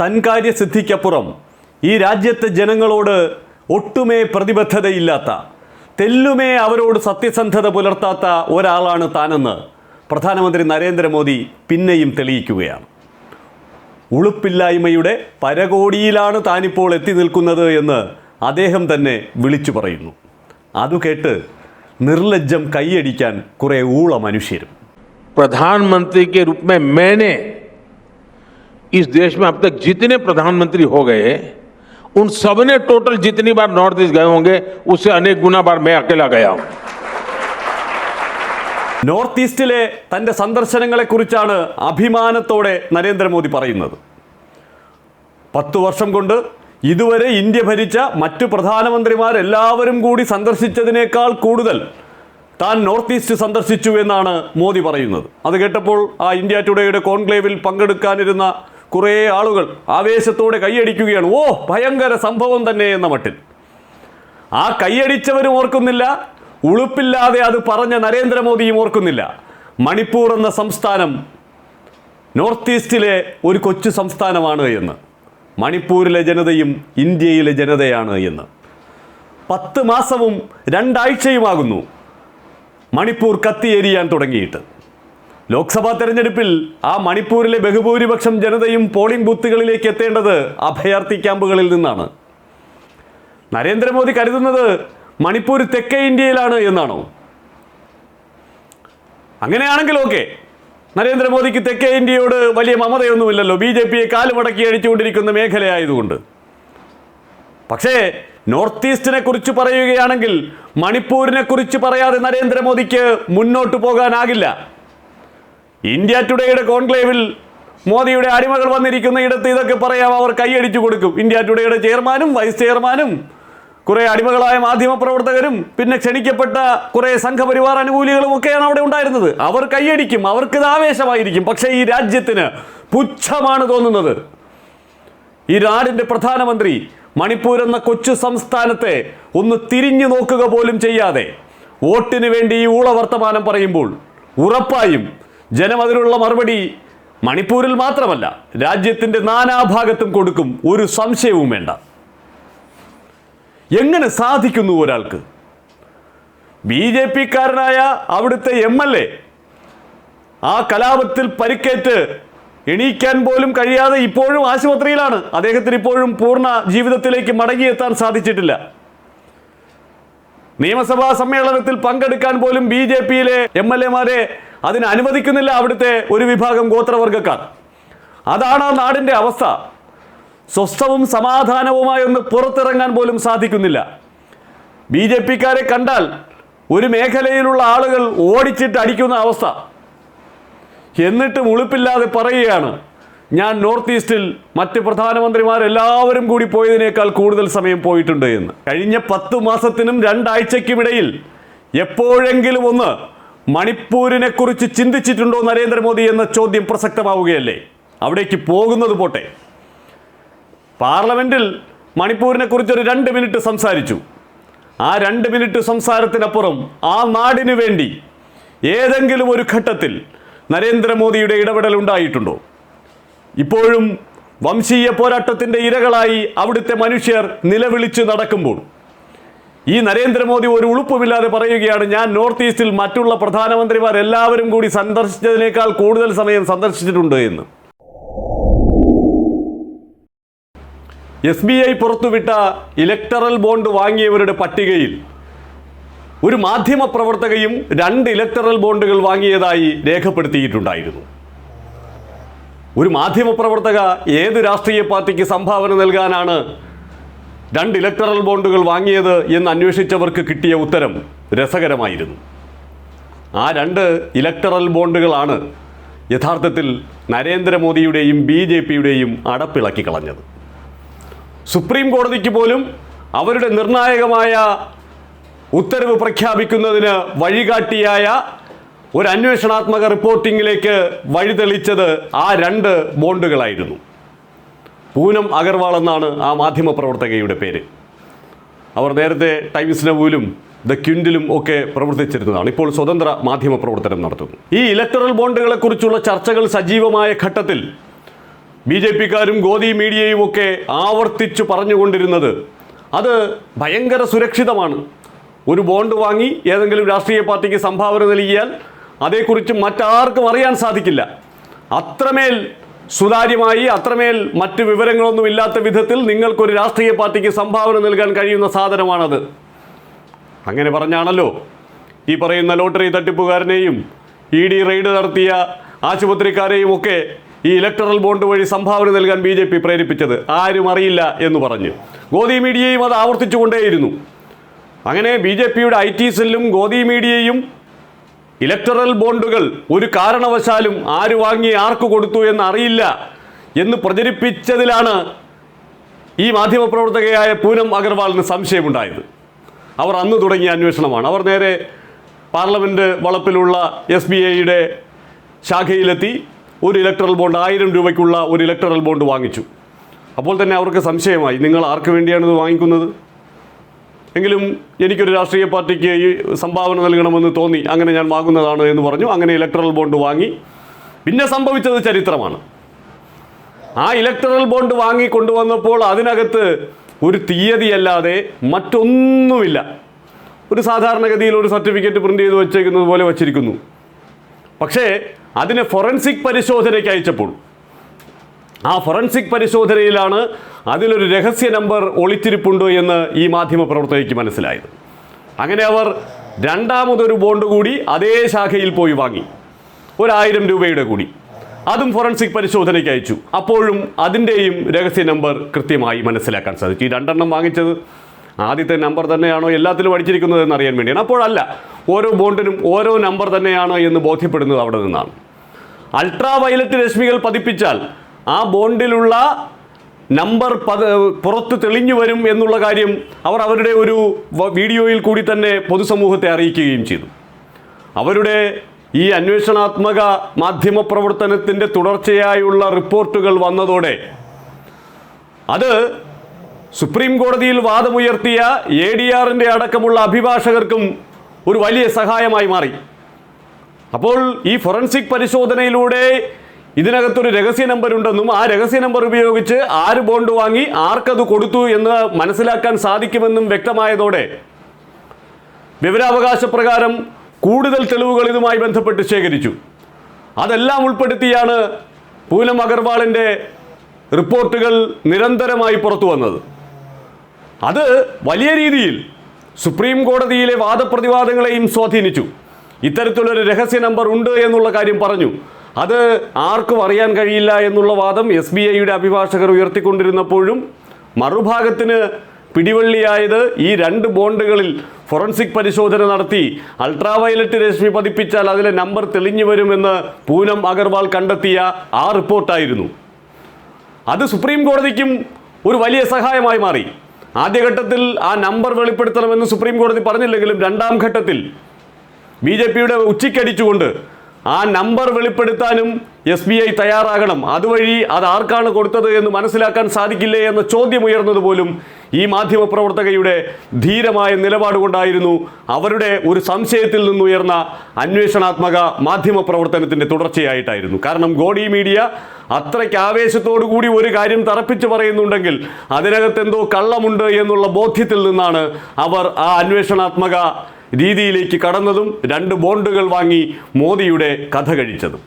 തൻകാര്യസിദ്ധിക്കപ്പുറം ഈ രാജ്യത്തെ ജനങ്ങളോട് ഒട്ടുമേ പ്രതിബദ്ധതയില്ലാത്ത തെല്ലുമേ അവരോട് സത്യസന്ധത പുലർത്താത്ത ഒരാളാണ് താനെന്ന് പ്രധാനമന്ത്രി നരേന്ദ്രമോദി പിന്നെയും തെളിയിക്കുകയാണ്. ഉളുപ്പില്ലായ്മയുടെ പരകോടിയിലാണ് താനിപ്പോൾ എത്തി നിൽക്കുന്നത് എന്ന് അദ്ദേഹം തന്നെ വിളിച്ചു പറയുന്നു. അതു കേട്ട് നിർലജ്ജം കൈയടിക്കാൻ കുറേ ഊള മനുഷ്യരും പ്രധാനമന്ത്രി കെ രൂപ മേനെ इस देश में अब तक जितने प्रधानमंत्री हो गए उन सबने टोटल जितनी बार नॉर्थ ईस्ट गए होंगे उससे अनेक गुना बार मैं अकेला गया हूं നോർത്ത് ഈസ്റ്റിലെ തൻ്റെ സന്ദർശനങ്ങളെക്കുറിച്ചാണ് അഭിമാനത്തോടെ നരേന്ദ്രമോദി പറയുന്നത് പത്തു വർഷം കൊണ്ട് ഇതുവരെ ഇന്ത്യ ഭരിച്ച മറ്റു പ്രധാനമന്ത്രിമാരെല്ലാവരും കൂടി സന്ദർശിച്ചതിനേക്കാൾ കൂടുതൽ താൻ നോർത്ത് ഈസ്റ്റ് സന്ദർശിച്ചു എന്നാണ് മോദി പറയുന്നത് അത് കേട്ടപ്പോൾ ആ ഇന്ത്യ ടുഡേയുടെ കോൺക്ലേവിൽ പങ്കെടുക്കാനിരുന്ന കുറേ ആളുകൾ ആവേശത്തോടെ കൈയടിക്കുകയാണ്. ഓ ഭയങ്കര സംഭവം തന്നെ എന്ന മട്ടിൽ. ആ കൈയടിച്ചവരും ഓർക്കുന്നില്ല ഉളുപ്പില്ലാതെ അത് പറഞ്ഞ നരേന്ദ്രമോദിയും ഓർക്കുന്നില്ല. മണിപ്പൂർ എന്ന സംസ്ഥാനം നോർത്ത് ഈസ്റ്റിലെ ഒരു കൊച്ചു സംസ്ഥാനമാണ് എന്ന്. മണിപ്പൂരിലെ ജനതയും ഇന്ത്യയിലെ ജനതയാണ് എന്ന്. പത്ത് മാസവും രണ്ടാഴ്ചയുമാകുന്നു മണിപ്പൂർ കത്തിയേരിയാൻ തുടങ്ങിയിട്ട്. ലോക്സഭാ തെരഞ്ഞെടുപ്പിൽ ആ മണിപ്പൂരിലെ ബഹുഭൂരിപക്ഷം ജനതയും പോളിംഗ് ബൂത്തുകളിലേക്ക് എത്തേണ്ടത് അഭയാർത്ഥി ക്യാമ്പുകളിൽ നിന്നാണ്. നരേന്ദ്രമോദി കരുതുന്നത് മണിപ്പൂർ തെക്കേ ഇന്ത്യയിലാണ് എന്നാണോ? അങ്ങനെയാണെങ്കിൽ ഓക്കെ. നരേന്ദ്രമോദിക്ക് തെക്കേ ഇന്ത്യയോട് വലിയ മമതയൊന്നുമില്ലല്ലോ. ബി ജെ പിയെ കാലുമടക്കി അടിച്ചുകൊണ്ടിരിക്കുന്ന മേഖലയായതുകൊണ്ട്. പക്ഷേ നോർത്ത് ഈസ്റ്റിനെ കുറിച്ച് പറയുകയാണെങ്കിൽ മണിപ്പൂരിനെ കുറിച്ച് പറയാതെ നരേന്ദ്രമോദിക്ക് മുന്നോട്ട് പോകാനാകില്ല. ഇന്ത്യ ടുഡേയുടെ കോൺക്ലേവിൽ മോദിയുടെ അടിമകൾ വന്നിരിക്കുന്ന ഇടത്ത് ഇതൊക്കെ പറയാം. അവർ കൈയടിച്ചു കൊടുക്കും. ഇന്ത്യ ടുഡേയുടെ ചെയർമാനും വൈസ് ചെയർമാനും കുറെ അടിമകളായ മാധ്യമപ്രവർത്തകരും പിന്നെ ക്ഷണിക്കപ്പെട്ട കുറെ സംഘപരിവാർ അനുകൂലികളും ഒക്കെയാണ് അവിടെ ഉണ്ടായിരുന്നത്. അവർ കൈയടിക്കും. അവർക്ക് ഇത് ആവേശമായിരിക്കും. പക്ഷേ ഈ രാജ്യത്തിന് പുച്ഛമാണ് തോന്നുന്നത്. ഈ നാടിന്റെ പ്രധാനമന്ത്രി മണിപ്പൂർ എന്ന കൊച്ചു സംസ്ഥാനത്തെ ഒന്ന് തിരിഞ്ഞു നോക്കുക പോലും ചെയ്യാതെ വോട്ടിന് വേണ്ടി ഈ ഊള വർത്തമാനം പറയുമ്പോൾ ഉറപ്പായും ജനം അതിനുള്ള മറുപടി മണിപ്പൂരിൽ മാത്രമല്ല രാജ്യത്തിന്റെ നാനാഭാഗത്തും കൊടുക്കും ഒരു സംശയവും വേണ്ട. എങ്ങനെ സാധിക്കുന്നു ഒരാൾക്ക്? ബി ജെ പിക്കാരനായ അവിടുത്തെ എം എൽ എ ആ കലാപത്തിൽ പരിക്കേറ്റ് എണീക്കാൻ പോലും കഴിയാതെ ഇപ്പോഴും ആശുപത്രിയിലാണ്. അദ്ദേഹത്തിന് ഇപ്പോഴും പൂർണ ജീവിതത്തിലേക്ക് മടങ്ങിയെത്താൻ സാധിച്ചിട്ടില്ല. നിയമസഭാ സമ്മേളനത്തിൽ പങ്കെടുക്കാൻ പോലും ബി ജെ പിയിലെ എം എൽ എമാരെ അതിന് അനുവദിക്കുന്നില്ല അവിടുത്തെ ഒരു വിഭാഗം ഗോത്രവർഗക്കാർ അതാണ് ആ നാടിന്റെ അവസ്ഥ. സ്വസ്ഥവും സമാധാനവുമായി ഒന്ന് പുറത്തിറങ്ങാൻ പോലും സാധിക്കുന്നില്ല. ബി ജെ പിക്കാരെ കണ്ടാൽ ഒരു മേഖലയിലുള്ള ആളുകൾ ഓടിച്ചിട്ട് അടിക്കുന്ന അവസ്ഥ. എന്നിട്ടും ഉളുപ്പില്ലാതെ പറയുകയാണ്. ഞാൻ നോർത്ത് ഈസ്റ്റിൽ മറ്റ് പ്രധാനമന്ത്രിമാരെല്ലാവരും കൂടി പോയതിനേക്കാൾ കൂടുതൽ സമയം പോയിട്ടുണ്ട് എന്ന്. കഴിഞ്ഞ പത്തു മാസത്തിനും രണ്ടാഴ്ചയ്ക്കുമിടയിൽ എപ്പോഴെങ്കിലും ഒന്ന് മണിപ്പൂരിനെ കുറിച്ച് ചിന്തിച്ചിട്ടുണ്ടോ നരേന്ദ്രമോദി എന്ന ചോദ്യം പ്രസക്തമാവുകയല്ലേ? അവിടേക്ക് പോകുന്നത് പോട്ടെ. പാർലമെന്റിൽ മണിപ്പൂരിനെ കുറിച്ച് ഒരു രണ്ട് മിനിറ്റ് സംസാരിച്ചു. ആ രണ്ട് മിനിറ്റ് സംസാരത്തിനപ്പുറം ആ നാടിനു വേണ്ടി ഏതെങ്കിലും ഒരു ഘട്ടത്തിൽ നരേന്ദ്രമോദിയുടെ ഇടപെടൽ ഉണ്ടായിട്ടുണ്ടോ? ഇപ്പോഴും വംശീയ പോരാട്ടത്തിന്റെ ഇരകളായി അവിടുത്തെ മനുഷ്യർ നിലവിളിച്ച് നടക്കുമ്പോൾ ഈ നരേന്ദ്രമോദി ഒരു ഉളുപ്പുമില്ലാതെ പറയുകയാണ് ഞാൻ നോർത്ത് ഈസ്റ്റിൽ മറ്റുള്ള പ്രധാനമന്ത്രിമാർ എല്ലാവരും കൂടി സന്ദർശിച്ചതിനേക്കാൾ കൂടുതൽ സമയം സന്ദർശിച്ചിട്ടുണ്ട് എന്ന്. എസ് ബി ഐ പുറത്തുവിട്ട ഇലക്ടറൽ ബോണ്ട് വാങ്ങിയവരുടെ പട്ടികയിൽ ഒരു മാധ്യമ പ്രവർത്തകയും രണ്ട് ഇലക്ടറൽ ബോണ്ടുകൾ വാങ്ങിയതായി രേഖപ്പെടുത്തിയിട്ടുണ്ടായിരുന്നു. ഒരു മാധ്യമ പ്രവർത്തക ഏത് രാഷ്ട്രീയ പാർട്ടിക്ക് സംഭാവന നൽകാനാണ് രണ്ട് ഇലക്ടറൽ ബോണ്ടുകൾ വാങ്ങിയത് എന്ന് അന്വേഷിച്ചവർക്ക് കിട്ടിയ ഉത്തരം രസകരമായിരുന്നു. ആ രണ്ട് ഇലക്ടറൽ ബോണ്ടുകളാണ് യഥാർത്ഥത്തിൽ നരേന്ദ്രമോദിയുടെയും ബി ജെ പിയുടെയും അടപ്പിളക്കി കളഞ്ഞത്. സുപ്രീം കോടതിക്ക് പോലും അവരുടെ നിർണായകമായ ഉത്തരവ് പ്രഖ്യാപിക്കുന്നതിന് വഴികാട്ടിയായ ഒരു അന്വേഷണാത്മക റിപ്പോർട്ടിങ്ങിലേക്ക് വഴിതെളിച്ചത് ആ രണ്ട് ബോണ്ടുകളായിരുന്നു പൂനം അഗർവാൾ എന്നാണ് ആ മാധ്യമ പ്രവർത്തകയുടെ പേര്. അവർ നേരത്തെ ടൈംസ് നവൂലും ദ ക്യുൻഡിലും ഒക്കെ പ്രവർത്തിച്ചിരുന്നതാണ്. ഇപ്പോൾ സ്വതന്ത്ര മാധ്യമ പ്രവർത്തനം നടത്തുന്നു. ഈ ഇലക്ടറൽ ബോണ്ടുകളെക്കുറിച്ചുള്ള ചർച്ചകൾ സജീവമായ ഘട്ടത്തിൽ ബി ജെ പിക്കാരും ഗോദി മീഡിയയും ഒക്കെ ആവർത്തിച്ചു പറഞ്ഞുകൊണ്ടിരുന്നത് അത് ഭയങ്കര സുരക്ഷിതമാണ്. ഒരു ബോണ്ട് വാങ്ങി ഏതെങ്കിലും രാഷ്ട്രീയ പാർട്ടിക്ക് സംഭാവന നൽകിയാൽ അതേക്കുറിച്ച് മറ്റാർക്കും അറിയാൻ സാധിക്കില്ല. അത്രമേൽ സുതാര്യമായി അത്രമേൽ മറ്റു വിവരങ്ങളൊന്നും ഇല്ലാത്ത വിധത്തിൽ നിങ്ങൾക്കൊരു രാഷ്ട്രീയ പാർട്ടിക്ക് സംഭാവന നൽകാൻ കഴിയുന്ന സാധനമാണത്. അങ്ങനെ പറഞ്ഞാണല്ലോ. ഈ പറയുന്ന ലോട്ടറി തട്ടിപ്പുകാരനെയും ഇ ഡി റെയ്ഡ് നടത്തിയ ആശുപത്രിക്കാരെയും ഒക്കെ ഈ ഇലക്ടറൽ ബോണ്ട് വഴി സംഭാവന നൽകാൻ ബി ജെ പി പ്രേരിപ്പിച്ചത്. ആരും അറിയില്ല എന്ന് പറഞ്ഞ്. ഗോദി മീഡിയയും അത് ആവർത്തിച്ചുകൊണ്ടേയിരുന്നു. അങ്ങനെ ബി ജെ പിയുടെ ഐ ടി സെല്ലും ഗോദി മീഡിയയും ഇലക്ടറൽ ബോണ്ടുകൾ ഒരു കാരണവശാലും ആര് വാങ്ങി ആർക്ക് കൊടുത്തു എന്ന് അറിയില്ല എന്ന് പ്രചരിപ്പിച്ചതിലാണ് ഈ മാധ്യമപ്രവർത്തകയായ പൂനം അഗർവാളിന് സംശയമുണ്ടായത്. അവർ അന്ന് തുടങ്ങിയ അന്വേഷണമാണ്. അവർ നേരെ പാർലമെന്റ് വളപ്പിലുള്ള എസ് ബി ഐയുടെ ശാഖയിലെത്തി ഒരു ഇലക്ടറൽ ബോണ്ട് ആയിരം രൂപയ്ക്കുള്ള ഒരു ഇലക്ടറൽ ബോണ്ട് വാങ്ങിച്ചു. അപ്പോൾ തന്നെ അവർക്ക് സംശയമായി നിങ്ങൾ ആർക്ക് വേണ്ടിയാണ് ഇത് വാങ്ങിക്കുന്നത്? എങ്കിലും എനിക്കൊരു രാഷ്ട്രീയ പാർട്ടിക്ക് ഈ സംഭാവന നൽകണമെന്ന് തോന്നി. അങ്ങനെ ഞാൻ വാങ്ങുന്നതാണ് എന്ന് പറഞ്ഞു. അങ്ങനെ ഇലക്ട്രൽ ബോണ്ട് വാങ്ങി. പിന്നെ സംഭവിച്ചത് ചരിത്രമാണ്. ആ ഇലക്ട്രൽ ബോണ്ട് വാങ്ങി കൊണ്ടുവന്നപ്പോൾ അതിനകത്ത് ഒരു തീയതിയല്ലാതെ മറ്റൊന്നുമില്ല. ഒരു സാധാരണഗതിയിൽ ഒരു സർട്ടിഫിക്കറ്റ് പ്രിന്റ് ചെയ്ത് വെച്ചേക്കുന്നത് പോലെ വച്ചിരിക്കുന്നു. പക്ഷേ അതിനെ ഫൊറൻസിക് പരിശോധനയ്ക്ക് അയച്ചപ്പോൾ ആ ഫൊറൻസിക് പരിശോധനയിലാണ് അതിലൊരു രഹസ്യ നമ്പർ ഒളിച്ചിരിപ്പുണ്ട് എന്ന് ഈ മാധ്യമ പ്രവർത്തകയ്ക്ക് മനസ്സിലായത്. അങ്ങനെ അവർ രണ്ടാമതൊരു ബോണ്ട് കൂടി അതേ ശാഖയിൽ പോയി വാങ്ങി. ഒരായിരം രൂപയുടെ കൂടി. അതും ഫൊറൻസിക് പരിശോധനയ്ക്ക് അയച്ചു. അപ്പോഴും അതിന്റെയും രഹസ്യ നമ്പർ കൃത്യമായി മനസ്സിലാക്കാൻ സാധിച്ചു. ഈ രണ്ടെണ്ണം വാങ്ങിച്ചത് ആദ്യത്തെ നമ്പർ തന്നെയാണോ എല്ലാത്തിലും അടിച്ചിരിക്കുന്നത് എന്ന് അറിയാൻ വേണ്ടിയാണ്. അപ്പോഴല്ല ഓരോ ബോണ്ടിനും ഓരോ നമ്പർ തന്നെയാണോ എന്ന് ബോധ്യപ്പെടുന്നത് അവിടെ നിന്നാണ്. അൾട്രാ വയലറ്റ് രശ്മികൾ പതിപ്പിച്ചാൽ ആ ബോണ്ടിലുള്ള നമ്പർ പത് പുറത്ത് തെളിഞ്ഞു വരും എന്നുള്ള കാര്യം അവർ അവരുടെ ഒരു വീഡിയോയിൽ കൂടി തന്നെ പൊതുസമൂഹത്തെ അറിയിക്കുകയും ചെയ്തു. അവരുടെ ഈ അന്വേഷണാത്മക മാധ്യമ പ്രവർത്തനത്തിന്റെ തുടർച്ചയായുള്ള റിപ്പോർട്ടുകൾ വന്നതോടെ അത് സുപ്രീം കോടതിയിൽ വാദമുയർത്തിയ എ ഡി ആറിന്റെ അടക്കമുള്ള അഭിഭാഷകർക്കും ഒരു വലിയ സഹായമായി മാറി. അപ്പോൾ ഈ ഫൊറൻസിക് പരിശോധനയിലൂടെ ഇതിനകത്തൊരു രഹസ്യ നമ്പർ ഉണ്ടെന്നും ആ രഹസ്യ നമ്പർ ഉപയോഗിച്ച് ആര് ബോണ്ട് വാങ്ങി ആർക്കത് കൊടുത്തു എന്ന് മനസ്സിലാക്കാൻ സാധിക്കുമെന്നും വ്യക്തമായതോടെ വിവരാവകാശ പ്രകാരം കൂടുതൽ തെളിവുകൾ ഇതുമായി ബന്ധപ്പെട്ട് ശേഖരിച്ചു. അതെല്ലാം ഉൾപ്പെടുത്തിയാണ് പൂനം അഗർവാളിന്റെ റിപ്പോർട്ടുകൾ നിരന്തരമായി പുറത്തു വന്നത്. അത് വലിയ രീതിയിൽ സുപ്രീം കോടതിയിലെ വാദപ്രതിവാദങ്ങളെയും സ്വാധീനിച്ചു. ഇത്തരത്തിലൊരു രഹസ്യ നമ്പർ ഉണ്ട് എന്നുള്ള കാര്യം പറഞ്ഞു. അത് ആർക്കും അറിയാൻ കഴിയില്ല എന്നുള്ള വാദം എസ് ബി ഐയുടെ അഭിഭാഷകർ ഉയർത്തിക്കൊണ്ടിരുന്നപ്പോഴും മറുഭാഗത്തിന് പിടിവള്ളിയായത് ഈ രണ്ട് ബോണ്ടുകളിൽ ഫോറൻസിക് പരിശോധന നടത്തി. അൾട്രാവയലറ്റ് രശ്മി പതിപ്പിച്ചാൽ അതിലെ നമ്പർ തെളിഞ്ഞു വരുമെന്ന് പൂനം അഗർവാൾ കണ്ടെത്തിയ ആ റിപ്പോർട്ടായിരുന്നു. അത് സുപ്രീം കോടതിക്കും ഒരു വലിയ സഹായമായി മാറി. ആദ്യഘട്ടത്തിൽ ആ നമ്പർ വെളിപ്പെടുത്തണമെന്ന് സുപ്രീം കോടതി പറഞ്ഞില്ലെങ്കിലും രണ്ടാം ഘട്ടത്തിൽ ബി ജെ പിയുടെ ഉച്ചയ്ക്കടിച്ചുകൊണ്ട് ആ നമ്പർ വെളിപ്പെടുത്താനും എസ് ബി ഐ തയ്യാറാകണം. അതുവഴി അത് ആർക്കാണ് കൊടുത്തത് എന്ന് മനസ്സിലാക്കാൻ സാധിക്കില്ലേ എന്ന ചോദ്യം ഉയർന്നത് പോലും ഈ മാധ്യമപ്രവർത്തകയുടെ ധീരമായ നിലപാട് കൊണ്ടായിരുന്നു അവരുടെ ഒരു സംശയത്തിൽ നിന്നുയർന്ന അന്വേഷണാത്മക മാധ്യമ പ്രവർത്തനത്തിന്റെ തുടർച്ചയായിട്ടായിരുന്നു. കാരണം ഗോഡി മീഡിയ അത്രയ്ക്ക് ആവേശത്തോടു കൂടി ഒരു കാര്യം തറപ്പിച്ച് പറയുന്നുണ്ടെങ്കിൽ അതിനകത്ത് എന്തോ കള്ളമുണ്ട് എന്നുള്ള ബോധ്യത്തിൽ നിന്നാണ് അവർ ആ അന്വേഷണാത്മക രീതിയിലേക്ക് കടന്നതും രണ്ട് ബോണ്ടുകൾ വാങ്ങി മോദിയുടെ കഥ കഴിച്ചതും.